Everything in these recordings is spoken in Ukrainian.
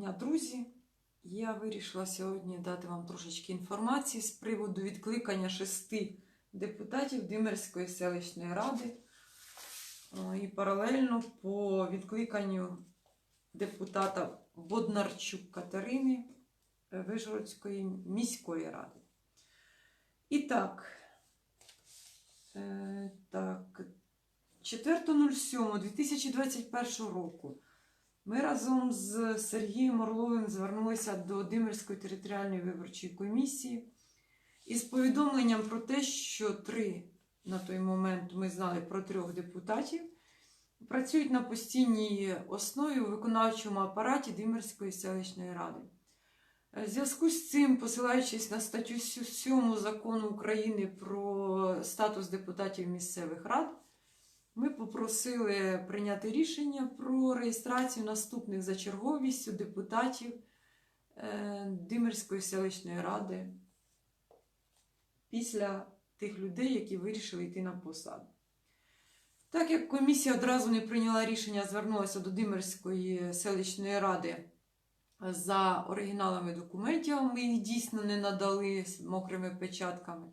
дня, друзі! Я вирішила сьогодні дати вам трошечки інформації з приводу відкликання шести депутатів Димерської селищної ради і паралельно по відкликанню депутата Боднарчук Катерини Вижгородської міської ради. І так, е, так 4.07.2021 року ми разом з Сергієм Орловим звернулися до Димирської територіальної виборчої комісії із повідомленням про те, що три на той момент ми знали про трьох депутатів, працюють на постійній основі у виконавчому апараті Димирської селищної ради. В зв'язку з цим, посилаючись на статтю 7 закону України про статус депутатів місцевих рад, ми попросили прийняти рішення про реєстрацію наступних за черговістю депутатів е, Димирської селищної ради після тих людей, які вирішили йти на посаду. Так як комісія одразу не прийняла рішення, звернулася до Димирської селищної ради за оригіналами документів, ми їх дійсно не надали з мокрими печатками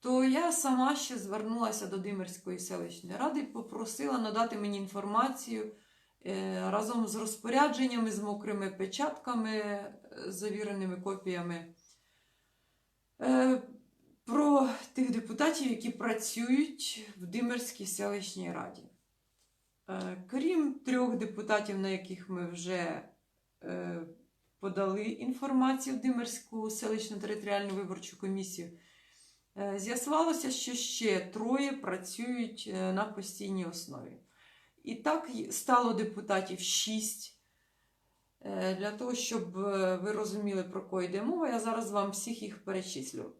то я сама ще звернулася до Димирської селищної ради і попросила надати мені інформацію е, разом з розпорядженнями, з мокрими печатками, е, завіреними копіями е, про тих депутатів, які працюють в Димирській селищній раді. Крім трьох депутатів, на яких ми вже подали інформацію в Димирську селищну територіальну виборчу комісію. Е, З'ясувалося, що ще троє працюють е, на постійній основі. І так стало депутатів шість. Е, Для того, щоб ви розуміли, про кого йде мова, я зараз вам всіх їх перечислю.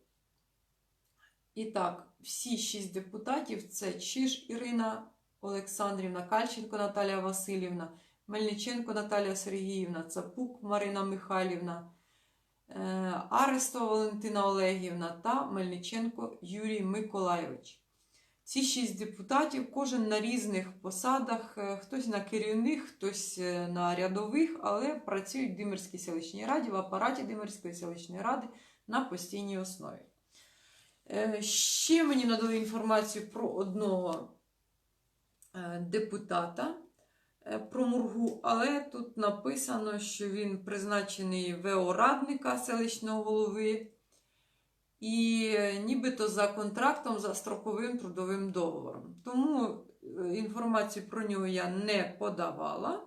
І так, всі шість депутатів це Чиж Ірина Олександрівна, Кальченко Наталія Васильівна, Мельниченко Наталія Сергіївна, Цапук Марина Михайлівна. Арестова Валентина Олегівна та Мельниченко Юрій Миколайович. Ці шість депутатів, кожен на різних посадах, хтось на керівних, хтось на рядових, але працюють в Димирській селищній раді, в апараті Димирської селищної ради на постійній основі. Ще мені надали інформацію про одного депутата. Про Мургу, але тут написано, що він призначений ВО радника селищного голови, і нібито за контрактом за строковим трудовим договором. Тому інформацію про нього я не подавала.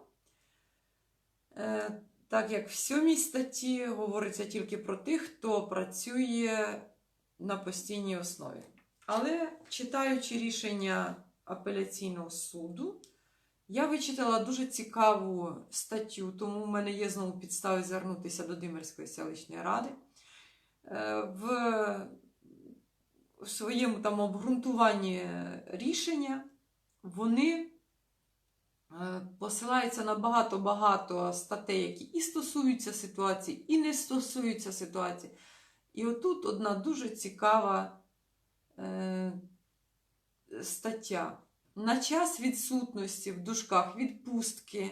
Так як в сьомій статті говориться тільки про тих, хто працює на постійній основі. Але читаючи рішення апеляційного суду, я вичитала дуже цікаву статтю, тому в мене є знову підстави звернутися до Димирської селищної ради. В своєму там обґрунтуванні рішення вони посилаються на багато-багато статей, які і стосуються ситуації, і не стосуються ситуації. І отут одна дуже цікава стаття. На час відсутності в дужках відпустки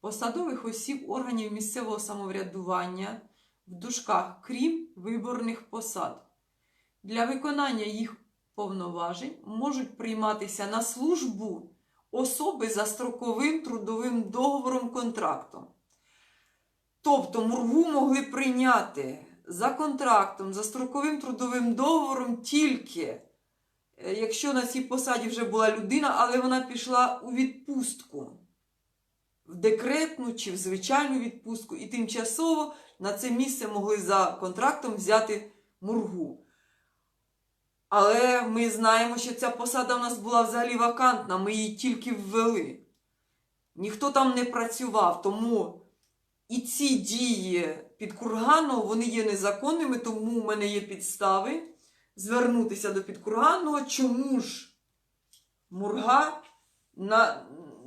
посадових осіб органів місцевого самоврядування в дужках, крім виборних посад, для виконання їх повноважень можуть прийматися на службу особи за строковим трудовим договором контрактом. Тобто мургу могли прийняти за контрактом, за строковим трудовим договором тільки якщо на цій посаді вже була людина, але вона пішла у відпустку, в декретну чи в звичайну відпустку, і тимчасово на це місце могли за контрактом взяти мургу. Але ми знаємо, що ця посада в нас була взагалі вакантна, ми її тільки ввели. Ніхто там не працював, тому і ці дії під курганом вони є незаконними, тому в мене є підстави звернутися до підкурганного, чому ж Мурга на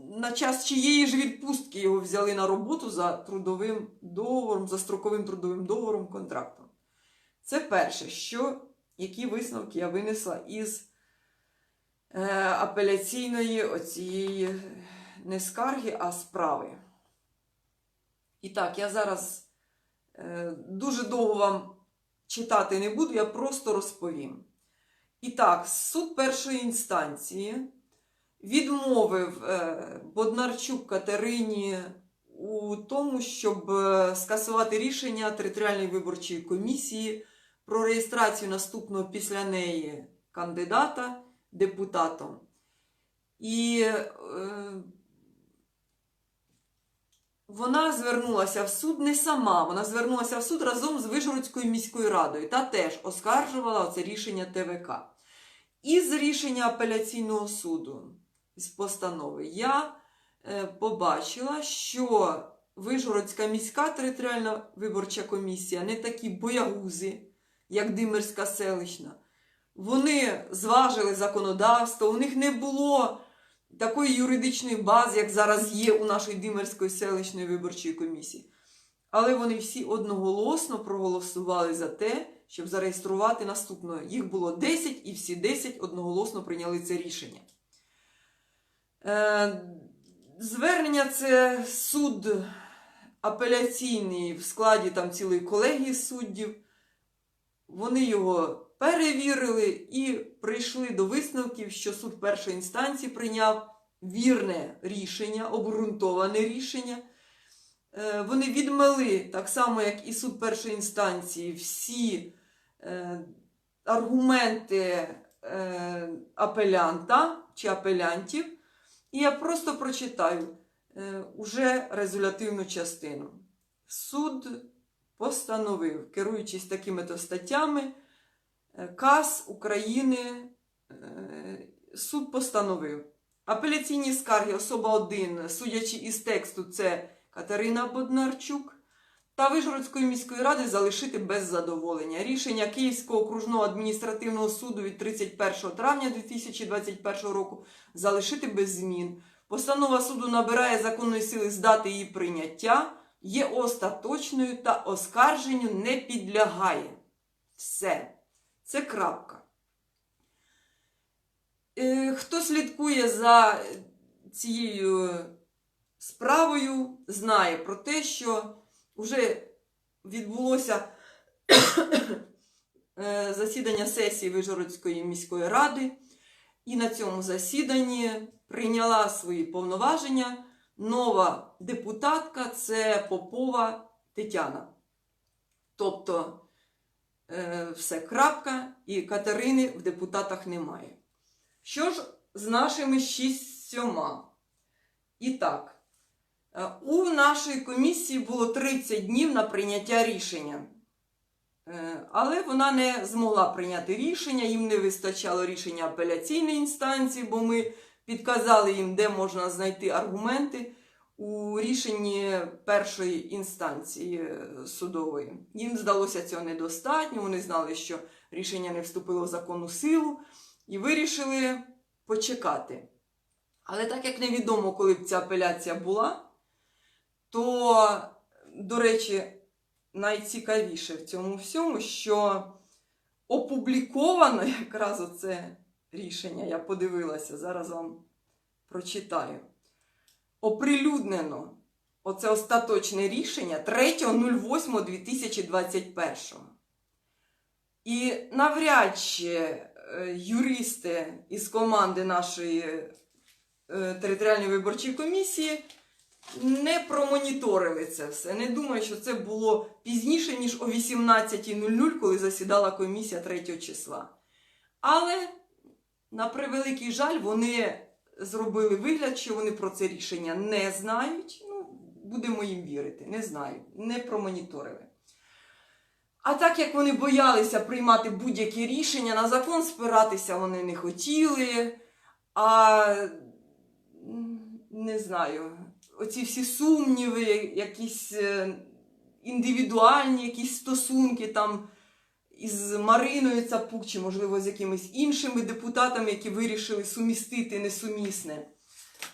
на час чиєї ж відпустки його взяли на роботу за трудовим договором, за строковим трудовим договором контрактом. Це перше, що, які висновки я винесла із е, апеляційної оцієї не скарги, а справи. І так, я зараз е, дуже довго вам читати не буду, я просто розповім. І так, суд першої інстанції відмовив е, Боднарчук Катерині у тому, щоб е, скасувати рішення територіальної виборчої комісії про реєстрацію наступного після неї кандидата депутатом. І е, вона звернулася в суд не сама, вона звернулася в суд разом з Вишгородською міською радою та теж оскаржувала це рішення ТВК. Із рішення апеляційного суду, з постанови, я е, побачила, що Вишгородська міська територіальна виборча комісія не такі боягузи, як Димирська селищна. Вони зважили законодавство, у них не було такої юридичної бази, як зараз є у нашої Димирської селищної виборчої комісії. Але вони всі одноголосно проголосували за те, щоб зареєструвати наступного. Їх було 10, і всі 10 одноголосно прийняли це рішення. Е, звернення це суд апеляційний в складі там цілої колегії суддів. Вони його перевірили і прийшли до висновків, що суд першої інстанції прийняв вірне рішення, обґрунтоване рішення. Е, Вони відмели, так само, як і суд першої інстанції, всі е, аргументи е, апелянта чи апелянтів. І я просто прочитаю уже резолютивну частину. Суд постановив, керуючись такими то статтями, е, КАС України е, суд постановив. Апеляційні скарги особа 1, судячи із тексту, це Катерина Боднарчук, та Вишгородської міської ради залишити без задоволення. Рішення Київського окружного адміністративного суду від 31 травня 2021 року залишити без змін. Постанова суду набирає законної сили з дати її прийняття, є остаточною та оскарженню не підлягає. Все. Це крапка. Е, Хто слідкує за цією справою, знає про те, що вже відбулося е, засідання сесії Вижгородської міської ради, і на цьому засіданні прийняла свої повноваження нова депутатка це Попова Тетяна. Тобто все крапка, і Катерини в депутатах немає. Що ж з нашими шістьома? І так, е, у нашої комісії було 30 днів на прийняття рішення. Е, Але вона не змогла прийняти рішення, їм не вистачало рішення апеляційної інстанції, бо ми підказали їм, де можна знайти аргументи у рішенні першої інстанції е, судової. Їм здалося цього недостатньо, вони знали, що рішення не вступило в законну силу, і вирішили почекати. Але так як невідомо, коли б ця апеляція була, то, до речі, найцікавіше в цьому всьому, що опубліковано якраз оце рішення, я подивилася, зараз вам прочитаю. Оприлюднено оце остаточне рішення 3.08.2021. І навряд чи е, юристи із команди нашої е, територіальної виборчої комісії не промоніторили це все. Не думаю, що це було пізніше, ніж о 18.00, коли засідала комісія 3 числа. Але, на превеликий жаль, вони зробили вигляд, що вони про це рішення не знають. Ну, будемо їм вірити, не знають, не промоніторили. А так як вони боялися приймати будь-які рішення, на закон спиратися вони не хотіли. А не знаю, оці всі сумніви, якісь е, індивідуальні якісь стосунки там із Мариною Цапук, чи, можливо, з якимись іншими депутатами, які вирішили сумістити несумісне.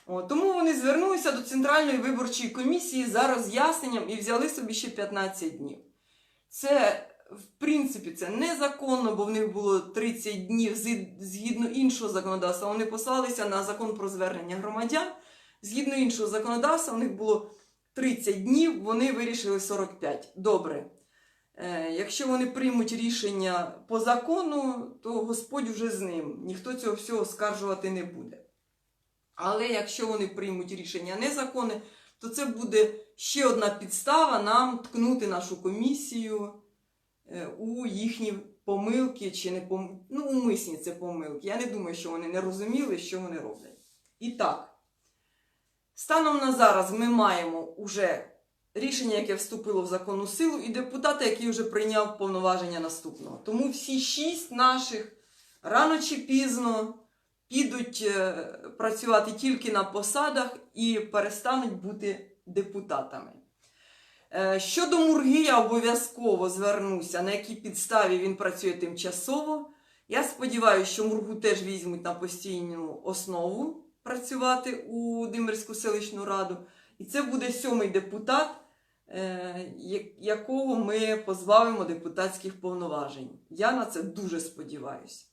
О, тому вони звернулися до Центральної виборчої комісії за роз'ясненням і взяли собі ще 15 днів. Це, в принципі, це незаконно, бо в них було 30 днів згідно іншого законодавства. Вони послалися на закон про звернення громадян. Згідно іншого законодавства, в них було 30 днів, вони вирішили 45. Добре. Е, Якщо вони приймуть рішення по закону, то Господь вже з ним. Ніхто цього всього скаржувати не буде. Але якщо вони приймуть рішення незаконне, то це буде ще одна підстава нам ткнути нашу комісію е, у їхні помилки чи не пом... ну, умисні це помилки. Я не думаю, що вони не розуміли, що вони роблять. І так, станом на зараз ми маємо уже рішення, яке вступило в законну силу, і депутата, який вже прийняв повноваження наступного. Тому всі шість наших рано чи пізно підуть е, працювати тільки на посадах і перестануть бути депутатами. Е, Щодо Мурги, я обов'язково звернуся, на якій підставі він працює тимчасово. Я сподіваюся, що Мургу теж візьмуть на постійну основу працювати у Димирську селищну раду. І це буде сьомий депутат, якого ми позбавимо депутатських повноважень. Я на це дуже сподіваюся.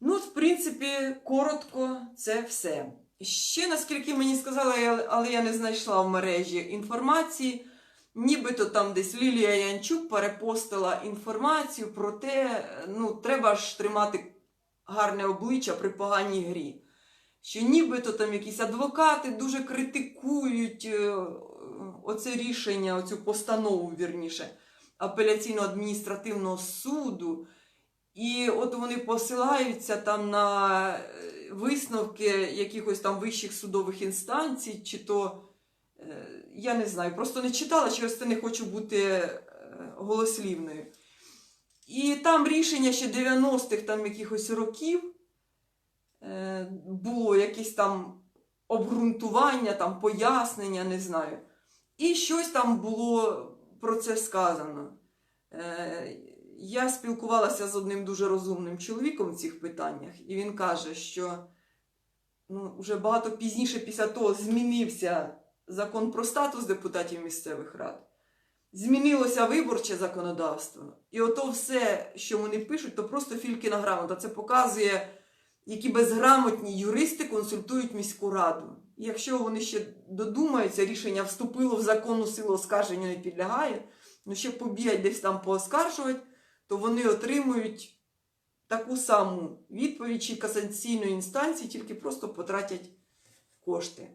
Ну, в принципі, коротко, це все. Ще, наскільки мені сказали, але я не знайшла в мережі інформації. Нібито там десь Лілія Янчук перепостила інформацію про те, ну, треба ж тримати гарне обличчя при поганій грі. Що нібито там якісь адвокати дуже критикують е, оце рішення, оцю постанову, вірніше, апеляційно-адміністративного суду. І от вони посилаються там на е, висновки якихось там вищих судових інстанцій, чи то е, я не знаю, просто не читала, через це не хочу бути е, голослівною. І там рішення ще 90-х там якихось років було якесь там обґрунтування, там пояснення, не знаю. І щось там було про це сказано. Е, я спілкувалася з одним дуже розумним чоловіком в цих питаннях, і він каже, що ну, вже багато пізніше після того змінився закон про статус депутатів місцевих рад. Змінилося виборче законодавство. І ото все, що вони пишуть, то просто фількіна грамота. Це показує, які безграмотні юристи консультують міську раду. Якщо вони ще додумаються, рішення вступило в законну силу оскарженню не підлягає, ну ще побігать десь там пооскаржувати, то вони отримують таку саму відповідь чи касаційної інстанції, тільки просто потратять кошти.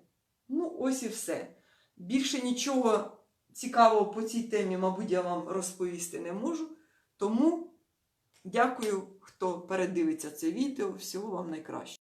Ну, ось і все. Більше нічого цікавого по цій темі, мабуть, я вам розповісти не можу. Тому дякую, хто передивиться це відео. Всього вам найкраще.